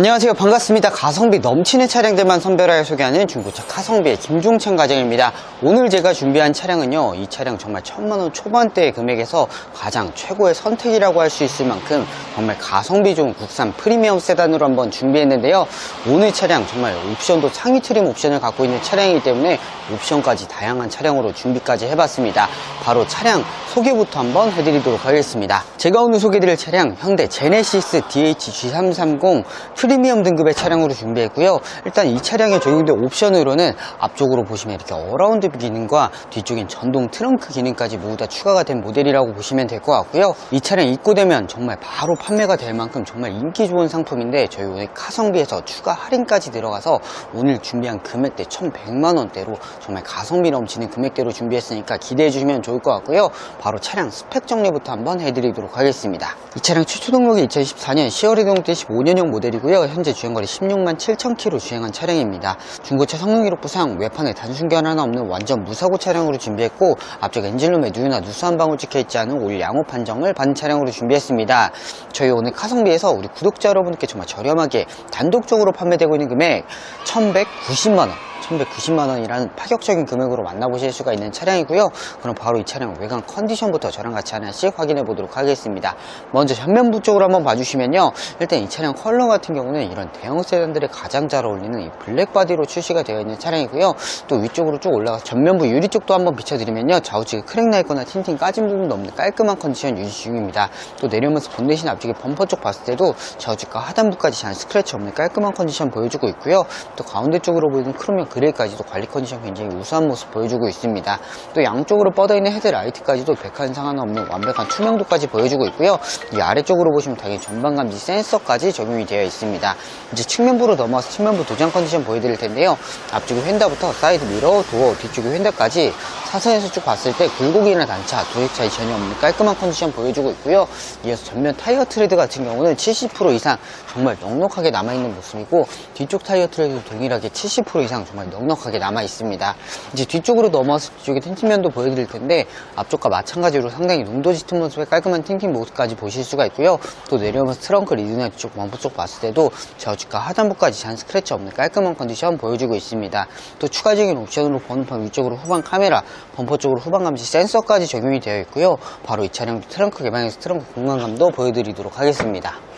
안녕하세요. 반갑습니다. 가성비 넘치는 차량들만 선별하여 소개하는 중고차 카성비의 김종찬 과장입니다. 오늘 제가 준비한 차량은요, 이 차량 정말 천만원 초반대의 금액에서 가장 최고의 선택이라고 할 수 있을 만큼 정말 가성비 좋은 국산 프리미엄 세단으로 한번 준비했는데요. 오늘 차량 정말 옵션도 상위 트림 옵션을 갖고 있는 차량이기 때문에 옵션까지 다양한 차량으로 준비까지 해봤습니다. 바로 차량 소개부터 한번 해드리도록 하겠습니다. 제가 오늘 소개드릴 차량 현대 제네시스 DH-G330 프리 미엄 등급의 차량으로 준비했고요. 일단 이 차량에 적용된 옵션으로는 앞쪽으로 보시면 이렇게 어라운드 기능과 뒤쪽엔 전동 트렁크 기능까지 모두 다 추가가 된 모델이라고 보시면 될 것 같고요. 이 차량 입고되면 정말 바로 판매가 될 만큼 정말 인기 좋은 상품인데 저희 오늘 카성비에서 추가 할인까지 들어가서 오늘 준비한 금액대 1100만 원대로 정말 가성비 넘치는 금액대로 준비했으니까 기대해 주시면 좋을 것 같고요. 바로 차량 스펙 정리부터 한번 해드리도록 하겠습니다. 이 차량 최초 등록이 2014년 10월 이동 때 15년형 모델이고요. 현재 주행거리 16만 7천 킬로 주행한 차량입니다. 중고차 성능 기록부상 외판에 단순견 하나 없는 완전 무사고 차량으로 준비했고 앞쪽 엔진룸에 누유나 누수 한 방울 찍혀있지 않은 올 양호 판정을 받은 차량으로 준비했습니다. 저희 오늘 카성비에서 우리 구독자 여러분께 정말 저렴하게 단독적으로 판매되고 있는 금액 1190만원 1190만 원이라는 파격적인 금액으로 만나보실 수가 있는 차량이고요. 그럼 바로 이 차량 외관 컨디션부터 저랑 같이 하나씩 확인해 보도록 하겠습니다. 먼저 전면부 쪽으로 한번 봐주시면요. 일단 이 차량 컬러 같은 경우는 이런 대형 세단들에 가장 잘 어울리는 이 블랙 바디로 출시가 되어 있는 차량이고요. 또 위쪽으로 쭉 올라가서 전면부 유리 쪽도 한번 비춰드리면요. 좌우측에 크랙 나 있거나 틴팅 까진 부분도 없는 깔끔한 컨디션 유지 중입니다. 또 내려오면서 본넷이나 앞쪽에 범퍼 쪽 봤을 때도 좌우측과 하단부까지 잘 스크래치 없는 깔끔한 컨디션 보여주고 있고요. 또 가운데 쪽으로 보이는 크롬형 그 레이까지도 관리 컨디션 굉장히 우수한 모습 보여주고 있습니다. 또 양쪽으로 뻗어있는 헤드라이트까지도 백한상 하나 없는 완벽한 투명도까지 보여주고 있고요. 이 아래쪽으로 보시면 당연히 전방 감지 센서까지 적용이 되어 있습니다. 이제 측면부로 넘어와서 측면부 도장 컨디션 보여드릴 텐데요. 앞쪽에 휀다부터 사이드 미러, 도어, 뒤쪽에 휀다까지 사선에서 쭉 봤을 때 굴곡이나 단차, 도색 차이 전혀 없는 깔끔한 컨디션 보여주고 있고요. 이어서 전면 타이어 트레드 같은 경우는 70% 이상 정말 넉넉하게 남아있는 모습이고 뒤쪽 타이어 트레드도 동일하게 70% 이상 정말 넉넉하게 남아 있습니다. 이제 뒤쪽으로 넘어와서 뒤쪽에 틴팅면도 보여드릴 텐데 앞쪽과 마찬가지로 상당히 농도 짙은 모습의 깔끔한 틴팅 모습까지 보실 수가 있고요. 또 내려오면서 트렁크 리드나 뒤쪽 범퍼 쪽 봤을 때도 좌우측과 하단부까지 잔 스크래치 없는 깔끔한 컨디션 보여주고 있습니다. 또 추가적인 옵션으로 번호판 위쪽으로 후방 카메라, 범퍼 쪽으로 후방 감지 센서까지 적용이 되어 있고요. 바로 이 차량 트렁크 개방에서 트렁크 공간감도 보여드리도록 하겠습니다.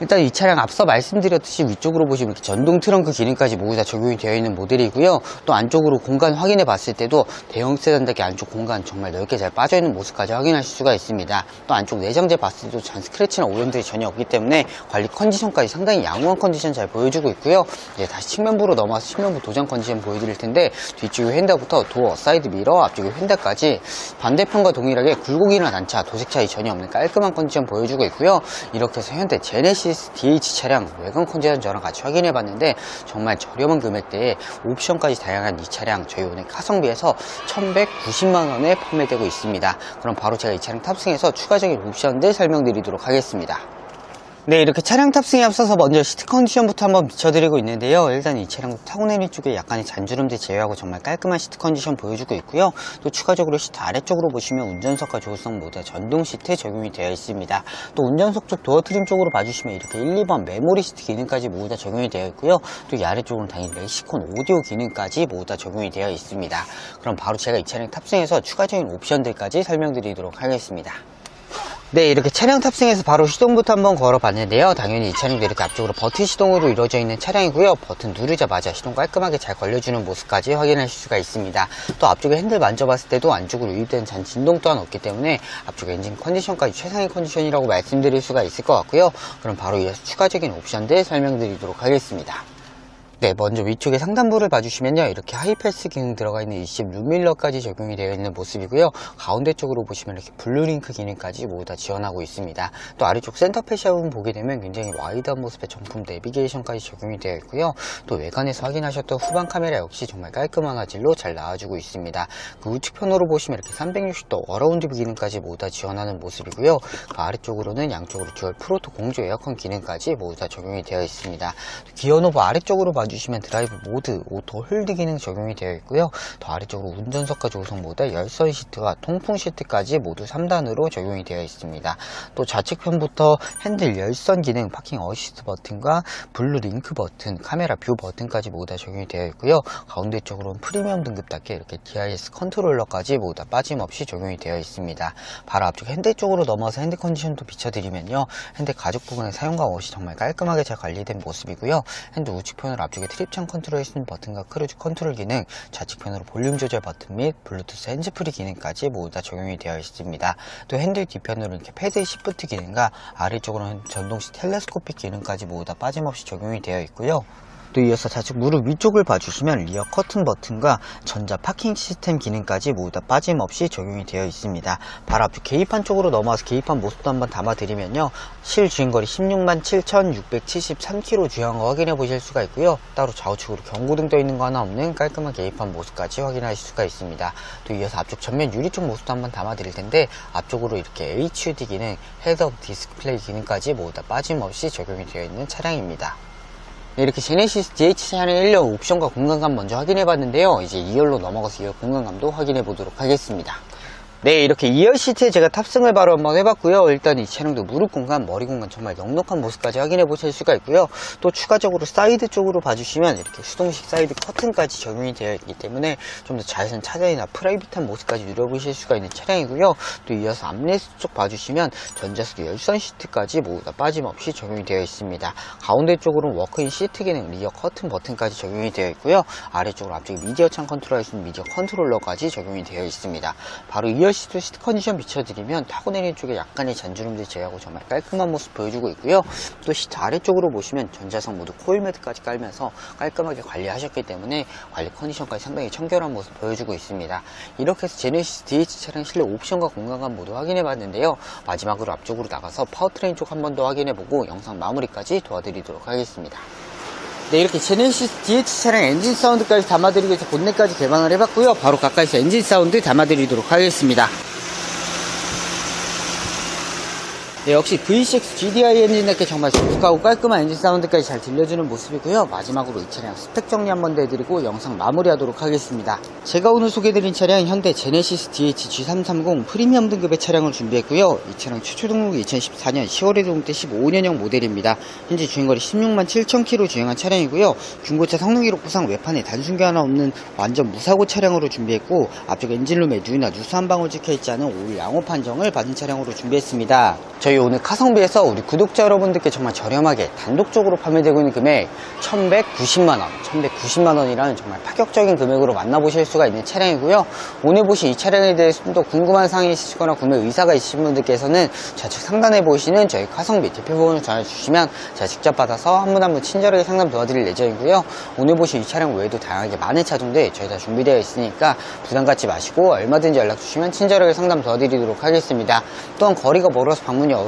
일단 이 차량 앞서 말씀드렸듯이 위쪽으로 보시면 전동 트렁크 기능까지 모두 다 적용이 되어 있는 모델이고요. 또 안쪽으로 공간 확인해 봤을 때도 대형 세단답게 안쪽 공간 정말 넓게 잘 빠져 있는 모습까지 확인하실 수가 있습니다. 또 안쪽 내장재 봤을 때도 잔 스크래치나 오염들이 전혀 없기 때문에 관리 컨디션까지 상당히 양호한 컨디션 잘 보여주고 있고요. 이제 다시 측면부로 넘어와서 측면부 도장 컨디션 보여드릴 텐데 뒤쪽에 휀다부터 도어, 사이드 미러, 앞쪽에 휀다까지 반대편과 동일하게 굴곡이나 단차, 도색 차이 전혀 없는 깔끔한 컨디션 보여주고 있고요. 이렇게 해서 현대 제네시 스 DH 차량 외관 컨디션 저랑 같이 확인해 봤는데 정말 저렴한 금액대에 옵션까지 다양한 이 차량 저희 오늘 카성비에서 1190만원에 판매되고 있습니다. 그럼 바로 제가 이 차량 탑승해서 추가적인 옵션들 설명드리도록 하겠습니다. 네, 이렇게 차량 탑승에 앞서서 먼저 시트 컨디션부터 한번 비춰드리고 있는데요. 일단 이 차량 타고 내린 쪽에 약간의 잔주름들 제외하고 정말 깔끔한 시트 컨디션 보여주고 있고요. 또 추가적으로 시트 아래쪽으로 보시면 운전석과 조수석 모두 다 전동 시트 적용이 되어 있습니다. 또 운전석 쪽 도어 트림 쪽으로 봐주시면 이렇게 1, 2번 메모리 시트 기능까지 모두 다 적용이 되어 있고요. 또 이 아래쪽으로는 당연히 레시콘 오디오 기능까지 모두 다 적용이 되어 있습니다. 그럼 바로 제가 이 차량 탑승해서 추가적인 옵션들까지 설명드리도록 하겠습니다. 네, 이렇게 차량 탑승해서 바로 시동부터 한번 걸어봤는데요. 당연히 이 차량도 이렇게 앞쪽으로 버튼 시동으로 이루어져 있는 차량이고요. 버튼 누르자마자 시동 깔끔하게 잘 걸려주는 모습까지 확인하실 수가 있습니다. 또 앞쪽에 핸들 만져봤을 때도 안쪽으로 유입된 잔 진동 또한 없기 때문에 앞쪽 엔진 컨디션까지 최상의 컨디션이라고 말씀드릴 수가 있을 것 같고요. 그럼 바로 이어서 추가적인 옵션들 설명드리도록 하겠습니다. 네, 먼저 위쪽에 상단부를 봐주시면요. 이렇게 하이패스 기능 들어가 있는 26mm까지 적용이 되어 있는 모습이고요. 가운데 쪽으로 보시면 이렇게 블루링크 기능까지 모두 다 지원하고 있습니다. 또 아래쪽 센터페시아 부분 보게 되면 굉장히 와이드한 모습의 정품 내비게이션까지 적용이 되어 있고요. 또 외관에서 확인하셨던 후방 카메라 역시 정말 깔끔한 화질로 잘 나와주고 있습니다. 그 우측편으로 보시면 이렇게 360도 어라운드 기능까지 모두 다 지원하는 모습이고요. 그 아래쪽으로는 양쪽으로 듀얼 프로토 공조 에어컨 기능까지 모두 다 적용이 되어 있습니다. 기어 노브 아래쪽으로 봐 주시면 드라이브 모드, 오토 홀드 기능 적용이 되어 있고요. 더 아래쪽으로 운전석과 조성 모드, 열선 시트와 통풍 시트까지 모두 3단으로 적용이 되어 있습니다. 또 좌측편부터 핸들 열선 기능, 파킹 어시스트 버튼과 블루 링크 버튼, 카메라 뷰 버튼까지 모두 다 적용이 되어 있고요. 가운데 쪽으로는 프리미엄 등급답게 이렇게 DIS 컨트롤러까지 모두 다 빠짐없이 적용이 되어 있습니다. 바로 앞쪽 핸들 쪽으로 넘어서 핸드 컨디션도 비춰드리면요. 핸들 가죽 부분의 사용감 없이 정말 깔끔하게 잘 관리된 모습이고요. 핸드 우측편으로 앞쪽 에 트립창 컨트롤 해주는 버튼과 크루즈 컨트롤 기능, 좌측편으로 볼륨 조절 버튼 및 블루투스 핸즈프리 기능까지 모두 다 적용이 되어 있습니다. 또 핸들 뒤편으로 이렇게 패드 시프트 기능과 아래쪽으로는 전동식 텔레스코픽 기능까지 모두 다 빠짐없이 적용이 되어 있고요. 또 이어서 좌측 무릎 위쪽을 봐주시면 리어 커튼 버튼과 전자 파킹 시스템 기능까지 모두 다 빠짐없이 적용이 되어 있습니다. 바로 앞쪽 계기판 쪽으로 넘어와서 계기판 모습도 한번 담아드리면요. 실 주행거리 16만 7,673km 주행한 거 확인해 보실 수가 있고요. 따로 좌우측으로 경고등 떠 있는 거 하나 없는 깔끔한 계기판 모습까지 확인하실 수가 있습니다. 또 이어서 앞쪽 전면 유리 쪽 모습도 한번 담아드릴 텐데 앞쪽으로 이렇게 HUD 기능, 헤드업 디스플레이 기능까지 모두 다 빠짐없이 적용이 되어 있는 차량입니다. 네, 이렇게 제네시스 DH 차량 1열 옵션과 공간감 먼저 확인해 봤는데요. 이제 2열로 넘어가서 2열 공간감도 확인해 보도록 하겠습니다. 네, 이렇게 2열 시트에 제가 탑승을 바로 한번 해봤고요. 일단 이 차량도 무릎 공간, 머리 공간 정말 넉넉한 모습까지 확인해 보실 수가 있고요. 또 추가적으로 사이드 쪽으로 봐주시면 이렇게 수동식 사이드 커튼까지 적용이 되어 있기 때문에 좀 더 자외선 차단이나 프라이빗한 모습까지 누려보실 수가 있는 차량이고요. 또 이어서 암레스 쪽 봐주시면 전자석 열선 시트까지 모두 다 빠짐없이 적용이 되어 있습니다. 가운데 쪽으로는 워크인 시트 기능, 리어 커튼 버튼까지 적용이 되어 있고요. 아래쪽으로 앞쪽에 미디어 창 컨트롤 할 수 있는 미디어 컨트롤러까지 적용이 되어 있습니다. 바로 2열 시트 시트 컨디션 비춰드리면 타고 내리는 쪽에 약간의 잔주름들 제외하고 정말 깔끔한 모습 보여주고 있고요. 또 시트 아래쪽으로 보시면 전자석 모두 코일 매트까지 깔면서 깔끔하게 관리하셨기 때문에 관리 컨디션까지 상당히 청결한 모습 보여주고 있습니다. 이렇게 해서 제네시스 DH 차량 실내 옵션과 공간감 모두 확인해 봤는데요. 마지막으로 앞쪽으로 나가서 파워트레인 쪽 한 번 더 확인해 보고 영상 마무리까지 도와드리도록 하겠습니다. 네, 이렇게 제네시스 DH 차량 엔진 사운드까지 담아드리기 위해서 본넷까지 개방을 해봤고요. 바로 가까이서 엔진 사운드 담아드리도록 하겠습니다. 네, 역시 V6 GDI 엔진답게 정말 익숙하고 깔끔한 엔진 사운드까지 잘 들려주는 모습이고요. 마지막으로 이 차량 스펙 정리 한번 더 해드리고 영상 마무리하도록 하겠습니다. 제가 오늘 소개해드린 차량 현대 제네시스 DH G330 프리미엄 등급의 차량을 준비했고요. 이 차량 최초 등록이 2014년 10월에 등록된 15년형 모델입니다. 현재 주행거리 16만 7천 km 주행한 차량이고요. 중고차 성능 기록부상 외판에 단순기 하나 없는 완전 무사고 차량으로 준비했고 앞쪽 엔진룸에 누이나 누수 한 방울 찍혀있지 않은 오일 양호 판정을 받은 차량으로 준비했습니다. 저희 오늘 카성비에서 우리 구독자 여러분들께 정말 저렴하게 단독적으로 판매되고 있는 금액 1190만원 1190만원이라는 정말 파격적인 금액으로 만나보실 수가 있는 차량이고요. 오늘 보신 이 차량에 대해서 좀 더 궁금한 사항이 있으시거나 구매 의사가 있으신 분들께서는 좌측 상단에 보이시는 저희 카성비 대표번호 전화 주시면 제가 직접 받아서 한 분 한 분 친절하게 상담 도와드릴 예정이고요. 오늘 보신 이 차량 외에도 다양하게 많은 차종들 저희 다 준비되어 있으니까 부담 갖지 마시고 얼마든지 연락 주시면 친절하게 상담 도와드리도록 하겠습니다. 또한 거리가 멀어서 방문이 어려